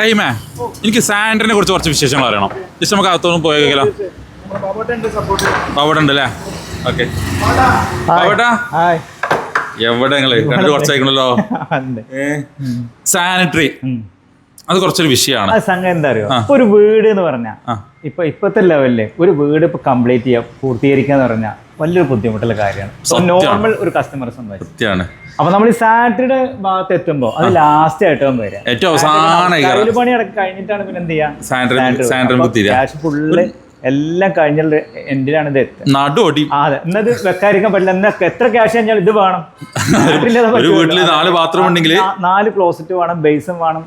റഹീമേ എനിക്ക് സാൻഡറിനെ കുറിച്ച് കുറച്ച് വിശേഷങ്ങൾ അറിയണം. ജസ്റ്റ് നമുക്ക് അകത്തോന്നും പോയേക്കല്ലോ അവിടെ ഉണ്ട് അല്ലേ ഓക്കെ. ഹായ്. എവിടെ നിങ്ങൾ? കണ്ടു കുറച്ചായിക്കണല്ലോ സാനിറ്ററി. അത് കുറച്ചൊരു വിഷയമാണ്. ആ സംഘം എന്താ അറിയോ ഇപ്പൊ ഒരു വീട് എന്ന് പറഞ്ഞാൽ. ഇപ്പൊ ഇപ്പത്തെ ലെവലിൽ ഒരു വീട് ഇപ്പൊ കംപ്ലീറ്റ് ചെയ്യാ പൂർത്തീകരിക്കാന്ന് പറഞ്ഞാൽ വലിയൊരു ബുദ്ധിമുട്ടുള്ള കാര്യമാണ്. നോർമൽ ഒരു കസ്റ്റമർ സത്യമാണ് അപ്പൊ നമ്മൾ ഈ സാറ്റർഡേ ഭാഗത്ത് എത്തുമ്പോ അത് ലാസ്റ്റ് ആയിട്ട് വരിക. ഏറ്റവും അവസാനം പണി കഴിഞ്ഞിട്ടാണ് പിന്നെ എന്ത് ചെയ്യാ? എല്ലാം കഴിഞ്ഞ എൻഡിലാണ് ഇത് എത്തുക. നടു ഒടി ആ, അതെ. എന്നത് വെക്കാതിരിക്കാൻ പറ്റില്ല. എന്നാ എത്ര ക്യാഷ് കഴിഞ്ഞാൽ ഇത് വേണം. വീട്ടിൽ? നാല് ബാത്റൂം ഉണ്ടെങ്കിൽ നാല് ക്ലോസറ്റ് വേണം ബേസും വേണം.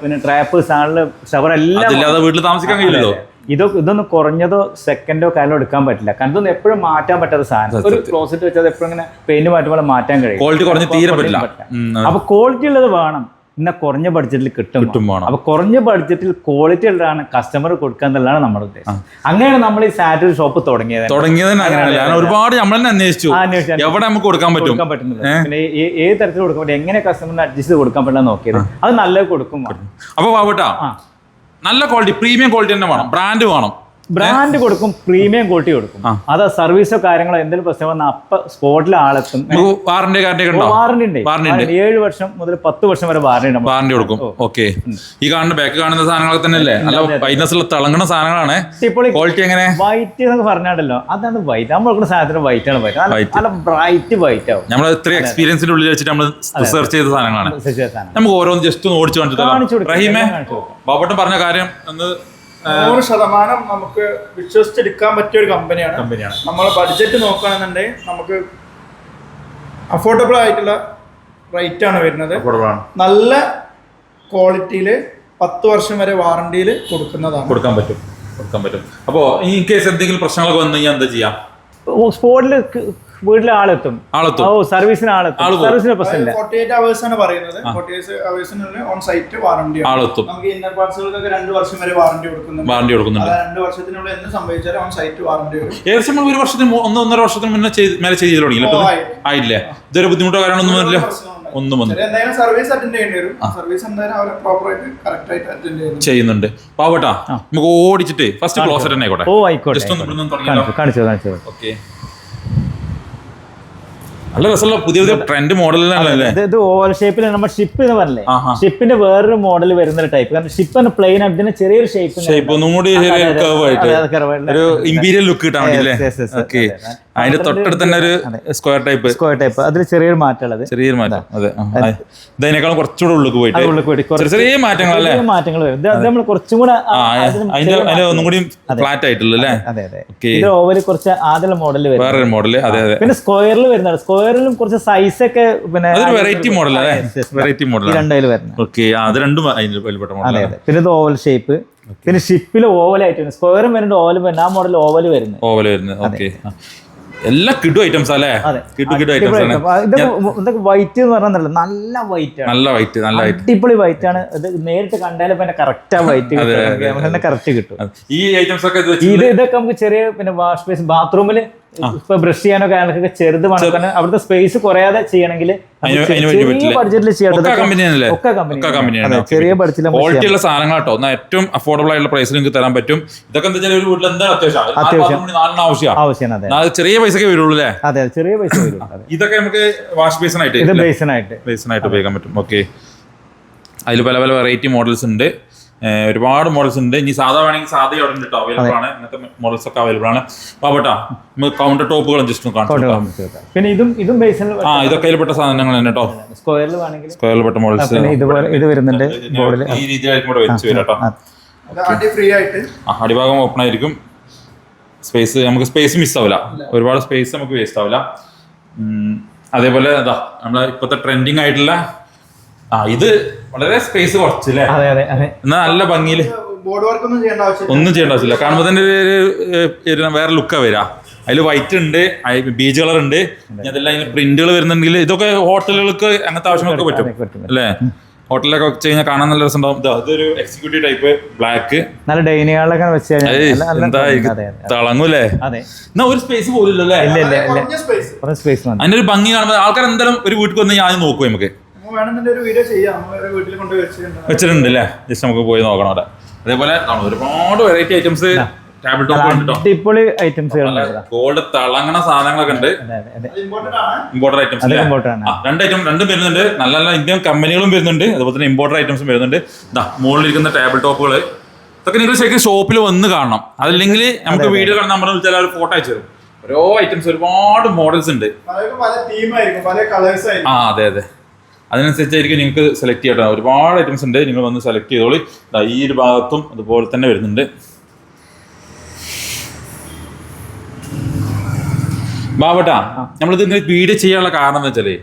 പിന്നെ ട്രാപ്പ് സാളിൽ ഷവർ എല്ലാം വീട്ടിൽ താമസിക്കാൻ കഴിയില്ലല്ലോ? ഇതോ ഇതൊന്നും കുറഞ്ഞതോ സെക്കൻഡോ കാലോ എടുക്കാൻ പറ്റില്ല. കാരണം ഇതൊന്നും എപ്പോഴും മാറ്റാൻ പറ്റാത്ത സാധനം. ഒരു ക്ലോസറ്റ് വെച്ചാൽ എപ്പോഴും ഇങ്ങനെ പെയിന്റ് മാറ്റുമ്പോൾ മാറ്റാൻ കഴിയും. ക്വാളിറ്റി കുറഞ്ഞ് തീരെ പറ്റില്ല. അപ്പൊ ക്വാളിറ്റി ഉള്ളത് വേണം. എന്നാ കുറഞ്ഞ ബഡ്ജറ്റിൽ കിട്ടും. കിട്ടും വേണം. അപ്പൊ കുറഞ്ഞ ബഡ്ജറ്റിൽ ക്വാളിറ്റി ഉള്ളതാണ് കസ്റ്റമർ കൊടുക്കുക എന്നുള്ളതാണ് നമ്മുടെ ഉദ്ദേശം. അങ്ങനെയാണ് നമ്മൾ ഈ സാറ്റലൈറ്റ് ഷോപ്പ് തുടങ്ങിയത്. തുടങ്ങിയത് അങ്ങനെയാണ് ഞാൻ ഒരുപാട് നമ്മൾ തന്നെ അന്വേഷിച്ചു. എവിടെ നമുക്ക് കൊടുക്കാൻ പറ്റും? കൊടുക്കാൻ പറ്റുന്നില്ല പിന്നെ ഏത് തരത്തിൽ കൊടുക്കാൻ പറ്റും? എങ്ങനെ കസ്റ്റമറിന് അഡ്ജസ്റ്റ് ചെയ്ത് കൊടുക്കാൻ പറ്റില്ല നോക്കിയത്. അത് നല്ലത് കൊടുക്കും. അപ്പൊ പാവട്ടാ നല്ല ക്വാളിറ്റി പ്രീമിയം ക്വാളിറ്റി തന്നെ വേണം. ബ്രാൻഡ് വേണം. ബ്രാൻഡ് കൊടുക്കും പ്രീമിയം ക്വാളിറ്റി കൊടുക്കും. അതാ സർവീസോ കാര്യങ്ങളോ എന്തെങ്കിലും പ്രശ്നം വന്നാൽ അപ്പൊ സ്പോട്ടിൽ ആളെത്തും. വാറണ്ടി ഉണ്ട്? വാറണ്ടി ഉണ്ട്. ഏഴ് വർഷം മുതൽ പത്ത് വർഷം വരെ വാറണ്ടി ഉണ്ട്. വാറന്റി കൊടുക്കും. ഓക്കെ ഈ കാണുന്ന ബാക്ക് കാണുന്ന സാധനങ്ങളൊക്കെ തന്നെ അല്ലേ നല്ല വൈറ്റ്നസ് ഉള്ള തിളങ്ങുന്ന സാധനങ്ങളാണ്. ഇപ്പോൾ ക്വാളിറ്റി എങ്ങനെ? വൈറ്റ് എന്നൊക്കെ പറഞ്ഞാണ്ടല്ലോ. അതാണ് വൈറ്റ് നമ്മൾ കൊടുക്കുന്ന സാധനത്തിന് വൈറ്റ് ആണ് വൈറ്റ് നല്ല ബ്രൈറ്റ് വൈറ്റ് ആവും. നമ്മൾ ഇത്രയും എക്സ്പീരിയൻസിന്റെ ഉള്ളിൽ വെച്ചിട്ട് നമ്മൾ റിസർച്ച് ചെയ്ത സാധനങ്ങളാണ്. നമുക്ക് ഓരോന്ന് ജസ്റ്റ് ഒന്ന് ഓടിച്ചു കാണിച്ചു റഹീമേ ബാബട്ടൻ പറഞ്ഞ കാര്യം ഒന്ന് നൂറ് ശതമാനം നമുക്ക് വിശ്വസിച്ചെടുക്കാൻ പറ്റിയ ഒരു കമ്പനിയാണ്. കമ്പനിയാണ്. നമ്മൾ ബഡ്ജറ്റ് നോക്കുകയാണെന്നുണ്ടെങ്കിൽ നമുക്ക് അഫോർഡബിൾ ആയിട്ടുള്ള റേറ്റ് ആണ് വരുന്നത്. നല്ല ക്വാളിറ്റിയിൽ പത്ത് വർഷം വരെ വാറണ്ടിയിൽ കൊടുക്കുന്നതാണ്. കൊടുക്കാൻ പറ്റും. കൊടുക്കാൻ പറ്റും. അപ്പോ ഇൻ കേസ് എന്തെങ്കിലും പ്രശ്നങ്ങളൊക്കെ വന്നു കഴിഞ്ഞാൽ എന്താ ചെയ്യാം? സ്പോട്ടിൽ വീട്ടിൽ ആളെത്തും. ആളെത്തും. ഓ സർവീസിന് ആളെത്തും. ആൾ സർവീസിന് പ്രശ്നമില്ല ഫോർട്ടി എയ്റ്റ് പറയുന്നത്. ഫോർട്ടി എയ്റ്റ് അവേഴ്സിനുള്ളിൽ ഓൺ സൈറ്റ് വാറണ്ടി ആളെത്തും. നമുക്ക് ഇന്നർ പാർട്സുകൾക്കൊക്കെ രണ്ട് വർഷം വരെ വാറണ്ടി കൊടുക്കുന്നുണ്ട്. വാറന്റി കൊടുക്കുന്നുണ്ട്. രണ്ട് വർഷത്തിനുള്ളിൽ എന്ത് സംഭവിച്ചാലും ഓൺ സൈറ്റ് വാറണ്ടി ഏകദേശം ഒരു വർഷത്തിന് ഒന്ന് ഒന്നര വർഷത്തിന് മുന്നേ ചെയ്ത് മേലെ ചെയ്ത് തുടങ്ങിയില്ല. ആയില്ലേ? ഇതൊരു ബുദ്ധിമുട്ടോ കാര്യങ്ങളൊന്നും വരില്ല ഒന്നും വന്നു സർവീസ് അറ്റൻഡ് ചെയ്യേണ്ടി വരും. സർവീസ് എന്തായാലും അവരെ പ്രോപ്പർ ആയിട്ട് കറക്റ്റ് ആയിട്ട് അറ്റൻഡ് ചെയ്യുന്നു ചെയ്യുന്നുണ്ട്. പാവട്ടാ നമുക്ക് ഓടിച്ചിട്ട് ഫസ്റ്റ് ക്ലോസറ്റ് തന്നെ ആയിക്കോട്ടെ. ഓ ആയിക്കോട്ടെ ജസ്റ്റ് ഒന്ന് കാണിച്ചു ഓക്കെ നല്ല രസമുള്ള പുതിയ പുതിയ ട്രെൻഡ് മോഡലിലല്ലേ ഇത് ഓവൽ ഷേപ്പിൽ നമ്മൾ ഷിപ്പ് എന്ന് പറഞ്ഞില്ലേ. ഷിപ്പിന്റെ വേറൊരു മോഡൽ വരുന്ന ടൈപ്പ് കാരണം ഷിപ്പ് ആണ് പ്ലെയിൻ ആയിട്ട് ഇതിന് ചെറിയൊരു ഷേപ്പ് ഷേപ്പ് ഒന്നും കൂടി ഒരു ഇമ്പീരിയൽ ലുക്ക് കിട്ടാൻ വേണ്ടിയില്ലേ? അതിന്റെ തൊട്ടടുത്ത് തന്നെ ഒരു സ്ക്വയർ ടൈപ്പ് സ്ക്വയർ ടൈപ്പ് അതിൽ ചെറിയൊരു മാറ്റമുള്ളത് ചെറിയൊരു മാറ്റം. അതെ. ഇതിനേക്കാളും കുറച്ചുകൂടെ ഉള്ളിൽ പോയിട്ട് ഉള്ളിൽ പോയിട്ട് ചെറിയ മാറ്റങ്ങൾ അല്ലേ മാറ്റങ്ങൾ വരും. നമ്മൾ കുറച്ചും കൂടെ അതിന്റെ അതിന്റെ ഒന്നും കൂടി ഫ്ലാറ്റ് ആയിട്ടുള്ളൂ അല്ലേ? അതെ അതെ ഇത് കുറച്ച് ആദ്യം മോഡൽ വരും വേറൊരു മോഡൽ അതെ അതെ. പിന്നെ സ്ക്വയറിൽ വരുന്നതാണ്. സ്ക്വയറിലും കുറച്ച് സൈസ് ഒക്കെ പിന്നെ അതൊരു വെറൈറ്റി മോഡൽ അല്ലേ. വെറൈറ്റി മോഡൽ രണ്ടായാലും രണ്ടതിൽ വരുന്നത്. ഓക്കെ അത് രണ്ടും അതിന് വലിയപ്പെട്ട അതെ അതെ. പിന്നെ ഇത് ഓവൽ ഷേപ്പ് പിന്നെ ഷിപ്പിൽ ഓവൽ ആയിട്ട് സ്ക്വയറും വരുന്നുണ്ട് ഓവലും വരുന്നത് ആ മോഡൽ ഓവൽ വരുന്നത്. ഓവൽ വരുന്നത്. ഓക്കെ എല്ലാം കിഡു ഐറ്റംസ് അല്ലേ? കിഡു കിഡു ഐറ്റംസ് ആണ്. ഇതൊക്കെ വൈറ്റ് എന്ന് പറഞ്ഞാൽ നല്ല വൈറ്റ് ആണ്. നല്ല വൈറ്റ് നല്ല വൈറ്റ് അടിപൊളി വൈറ്റ് ആണ്. ഇത് നേരിട്ട് കണ്ടാലും പിന്നെ കറക്റ്റ് ആ വൈറ്റ് കിട്ടും. കറക്റ്റ് കിട്ടും. ഈ ഐറ്റംസ് ഒക്കെ ഇത് ഇതൊക്കെ നമുക്ക് ചെറിയ പിന്നെ വാഷ് ബേസ് ബാത്റൂമിൽ ഇപ്പൊ ബ്രഷ് ചെയ്യാനോ കാര്യങ്ങളൊക്കെ ചെറുത് മണക്കാൻ അവിടുത്തെ സ്പേസ് കുറയാതെ ചെയ്യണമെങ്കിൽ ചെറിയ ബഡ്ജറ്റിൽ ചെയ്യാൻ ചെറിയ ബഡ്ജറ്റിൽ ക്വാളിറ്റി ഉള്ള സാധനങ്ങൾ കേട്ടോ. ഏറ്റവും അഫോർഡബിൾ ആയിട്ടുള്ള പ്രൈസിൽ നിങ്ങൾക്ക് തരാൻ പറ്റും. ഇതൊക്കെ എന്താ ഒരു വീട്ടിൽ എന്താ അത്യാവശ്യം. അത്യാവശ്യം. ആവശ്യം ആവശ്യമാണ്. അതെ. ചെറിയ പൈസക്കെ വരുള്ളൂ അല്ലേ? അതെ ചെറിയ പൈസ ഇതൊക്കെ നമുക്ക് വാഷ് ബേസിനായിട്ട് ഇത് ബേസൺ ആയിട്ട്. ഉപയോഗിക്കാൻ പറ്റും. ഓക്കെ അതിൽ പല പല വെറൈറ്റി മോഡൽസ് ഉണ്ട്. ഒരുപാട് മോഡൽസ് ഉണ്ട്. ഇനി സാധാ വേണമെങ്കിൽ സാധാ അവിടെ ഉണ്ട് കേട്ടോ അവൈലബിൾ ആണ്. ഇങ്ങനത്തെ മോഡൽസ് ഒക്കെ അവൈലബിൾ ആണ്. പാവട്ടാ നമുക്ക് കൗണ്ടർ ടോപ്പുകളും ജസ്റ്റ് ഒന്ന് കാണിച്ചു പിന്നെ ഇതും ഇതും ബേസിൽ ആ ഇതൊക്കെ അതിൽപ്പെട്ട സാധനങ്ങൾ തന്നെ കേട്ടോ സ്ക്വയറിൽ വേണമെങ്കിൽ. സ്ക്വയറിൽപ്പെട്ട മോഡൽസ് പിന്നെ ഇതുപോലെ ഇത് വരുന്നുണ്ട് ബോർഡിൽ ഈ രീതിയിലായിരിക്കും കൂടെ വെച്ച് വരാം കേട്ടോ അടി ഫ്രീ ആയിട്ട്. അടിഭാഗം ഓപ്പൺ ആയിരിക്കും. സ്പേസ് നമുക്ക് സ്പേസ് മിസ് ആവില്ല. ഒരുപാട് സ്പേസ് നമുക്ക് വേസ്റ്റ് ആവില്ല. അതേപോലെ അതാ നമ്മളെ ഇപ്പോഴത്തെ ട്രെൻഡിങ് ആയിട്ടുള്ള ആ ഇത് വളരെ സ്പേസ് കുറച്ച് അല്ലേ അതെ അതെ അതെ. എന്നാൽ നല്ല ഭംഗിയിൽ ബോർഡ് വർക്ക് ഒന്നും ചെയ്യേണ്ട ആവശ്യമില്ല. ഒന്നും ചെയ്യേണ്ട ആവശ്യമില്ല. കാണുമ്പോൾ തന്നെ ഒരു വേറെ ലുക്കാ വരാ. അതിൽ വൈറ്റ് ഉണ്ട് ബീച്ച് കളർ ഉണ്ട്. അതെല്ലാം അതിന് പ്രിന്റുകൾ വരുന്നുണ്ടെങ്കിൽ ഇതൊക്കെ ഹോട്ടലുകൾക്ക് അങ്ങനത്തെ ആവശ്യങ്ങൾക്ക് പറ്റും. അല്ലേ? ഹോട്ടലിലൊക്കെ വെച്ച് കഴിഞ്ഞാൽ കാണാൻ നല്ല രസം ഉണ്ടാവും. അതൊരു എക്സിക്യൂട്ടീവ് ടൈപ്പ് ബ്ലാക്ക് നല്ല ഡൈനിങ് ഹാളിലൊക്കെ വെച്ച് കഴിഞ്ഞാൽ തിളങ്ങൂലേ? എന്നാ ഒരു സ്പേസ് പോലും ഇല്ലല്ലേ? ഇല്ല ഇല്ല ഇല്ല. കുറഞ്ഞ സ്പേസ് കുറച്ച് സ്പേസ് മതി. അതിന്റെ ഒരു ഭംഗി കാണുമ്പോൾ ആൾക്കാർ എന്തായാലും ഒരു വീട്ടിൽ വന്ന് ഞാൻ നോക്കും നമുക്ക്. വേണമെന്നുണ്ടെങ്കിൽ ഒരു വീഡിയോ ചെയ്യാം. വേറെ വീട്ടിൽ കൊണ്ട് വെച്ചിട്ടുണ്ട്. വെച്ചിട്ടുണ്ട് അല്ലേ? ജസ്റ്റ് നമുക്ക് പോയി നോക്കണം അവിടെ അതേപോലെ ഒരുപാട് വെറൈറ്റി ഐറ്റംസ് ടേബിൾ ടോപ്പ് അടിപൊളി ഐറ്റംസുകൾ ഗോൾഡ് തിളങ്ങണ സാധനങ്ങളൊക്കെ ഉണ്ട്. അതെ അതെ അതെ. ഇമ്പോർട്ടന്റ് ആണ്. ഇമ്പോർട്ടർ ഐറ്റംസ് രണ്ട് ഐറ്റം രണ്ടും വരുന്നുണ്ട്. നല്ല നല്ല ഇന്ത്യൻ കമ്പനികളും വരുന്നുണ്ട്. അതുപോലെ തന്നെ ഇമ്പോർട്ടർ ഐറ്റംസും വരുന്നുണ്ട്. ഇതാ മുകളിലിരിക്കുന്ന ടേബിൾ ടോപ്പുകൾ ഇതൊക്കെ നിങ്ങൾ ശരിക്കും ഷോപ്പിൽ വന്ന് കാണണം. അതല്ലെങ്കിൽ നമുക്ക് വീഡിയോ കാണാൻ നമ്മൾ വിളിച്ചാൽ ഒരു ഫോട്ടോ അയച്ചു തരും. ഓരോ ഐറ്റംസ് ഒരുപാട് മോഡൽസ് ഉണ്ട്. ആ അതെ അതെ. അതിനനുസരിച്ചായിരിക്കും നിങ്ങൾക്ക് സെലക്ട് ചെയ്യട്ടോ ഒരുപാട് ഐറ്റംസ് ഉണ്ട്. നിങ്ങൾ വന്ന് സെലക്ട് ചെയ്തോളി. ഈ ഒരു ഭാഗത്തും അതുപോലെ തന്നെ വരുന്നുണ്ട്. ബാബട്ടാ നമ്മളിത് ഇങ്ങനെ വീഡിയോ ചെയ്യാനുള്ള കാരണം എന്ന് വെച്ചാലേ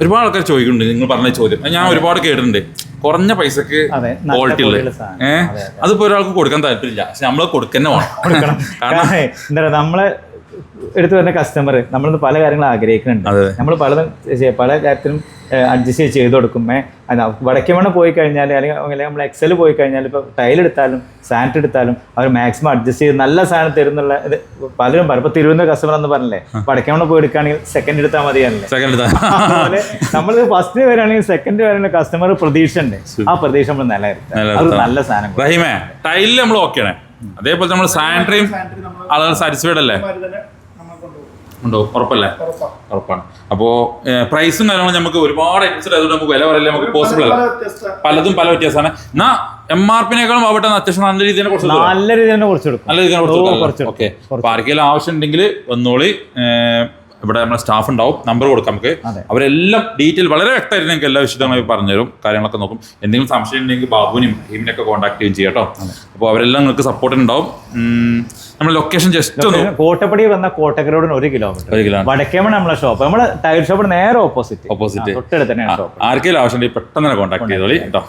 ഒരുപാട് ആൾക്കാർ ചോദിക്കുന്നുണ്ട്. നിങ്ങൾ പറഞ്ഞ ചോദ്യം. ഞാൻ ഒരുപാട് കേട്ടിട്ടുണ്ട്. കുറഞ്ഞ പൈസക്ക് ക്വാളിറ്റി ഉള്ളത് ഉള്ള. ഏഹ്? അതെ, അതിപ്പോ ഒരാൾക്ക് കൊടുക്കാൻ താല്പര്യമില്ല. പക്ഷെ നമ്മൾ കൊടുക്കന്നെ വേണം. കാരണം നമ്മളെ എടുത്തു വരുന്ന കസ്റ്റമർ നമ്മൾ പല കാര്യങ്ങളും ആഗ്രഹിക്കുന്നുണ്ട്. നമ്മൾ പലതും പല കാര്യത്തിലും അഡ്ജസ്റ്റ് ചെയ്ത് കൊടുക്കും. വടക്കേ മണ്ണ് പോയി കഴിഞ്ഞാൽ അല്ലെങ്കിൽ അല്ലെങ്കിൽ നമ്മൾ എക്സൽ പോയി കഴിഞ്ഞാൽ ഇപ്പോൾ ടൈൽ എടുത്താലും സാനിറ്റ് എടുത്താലും അവർ മാക്സിമം അഡ്ജസ്റ്റ് ചെയ്ത് നല്ല സാധനം തരുന്നുള്ള ഇത് പലരും പറയും. ഇപ്പോൾ തിരുവനന്തപുരം കസ്റ്റമർ എന്ന് പറഞ്ഞില്ലേ വടക്കേമണ്ണ പോയി എടുക്കുകയാണെങ്കിൽ സെക്കൻഡ് എടുത്താൽ മതിയല്ലേ സെക്കൻഡ് അതുപോലെ നമ്മൾ ഫസ്റ്റ് വരാണെങ്കിൽ സെക്കൻഡ് വരാണെങ്കിൽ കസ്റ്റമർ പ്രതീക്ഷ ഉണ്ട് ആ പ്രതീക്ഷ നമ്മൾ നിലനിർത്തുക. അത് നല്ല സാധനം ടൈലിൽ നമ്മൾ ഓക്കെയാണ് അതേപോലെ നമ്മൾ സാനിറ്ററിയും നമ്മൾ ആളുകൾ സാറ്റിസ്ഫൈഡ് അല്ലേ മാതിരി തന്നെ നമ്മൾ കൊണ്ടുപോകും ഉണ്ടോ? ഉറപ്പല്ലേ? ഉറപ്പാണ്. അപ്പോ പ്രൈസും കാര്യങ്ങളും നമുക്ക് ഒരുപാട് ഐറ്റംസ് അതുകൊണ്ട് നമുക്ക് വില പറയില്ല നമുക്ക് പോസിബിൾ അല്ല? പലതും പല വ്യത്യാസമാണ്. എന്നാ എം ആർ പിനേക്കാളും ആവട്ടെ അത്യാവശ്യം നല്ല രീതിയിൽ കുറച്ച് നല്ല രീതിയിൽ തന്നെ കുറച്ച് കൊടുക്കും നല്ല രീതിയിൽ കുറച്ച് കുറച്ച് ഓക്കെ. അപ്പൊ ആർക്കെങ്കിലും ആവശ്യം ഉണ്ടെങ്കിൽ വന്നോളി ഇവിടെ നമ്മുടെ സ്റ്റാഫ് ഉണ്ടാവും. നമ്പർ കൊടുക്കാം നമുക്ക്. അവരെല്ലാം ഡീറ്റെയിൽ വളരെ വ്യക്തമായിട്ട് നിങ്ങൾക്ക് എല്ലാ വിശദമായി പറഞ്ഞുതരും. കാര്യങ്ങളൊക്കെ നോക്കും. എന്തെങ്കിലും സംശയം ഉണ്ടെങ്കിൽ ബാബുവിനും ഹീമിനൊക്കെ കോൺടാക്ട് ചെയ്യും ചെയ്യാം കേട്ടോ. അപ്പോൾ അവരെല്ലാം നിങ്ങൾക്ക് സപ്പോർട്ട് ഉണ്ടാവും. ഉം, നമ്മുടെ ലൊക്കേഷൻ ജസ്റ്റ് ഒന്ന് കോട്ടപ്പടി വന്ന കോട്ടക്കരോടിന് ഒരു കിലോമീറ്റർ വടക്കേമണ് നമ്മളെ ഷോപ്പ് നമ്മുടെ ടൈൽ ഷോപ്പിന് നേരെ ഓപ്പോസിറ്റ് ഓപ്പോസിറ്റ് തൊട്ടടുത്ത് ഷോപ്പ് ആർക്കെങ്കിലും ആവശ്യം പെട്ടെന്ന് കോൺടാക്ട് ചെയ്തോളി കേട്ടോ.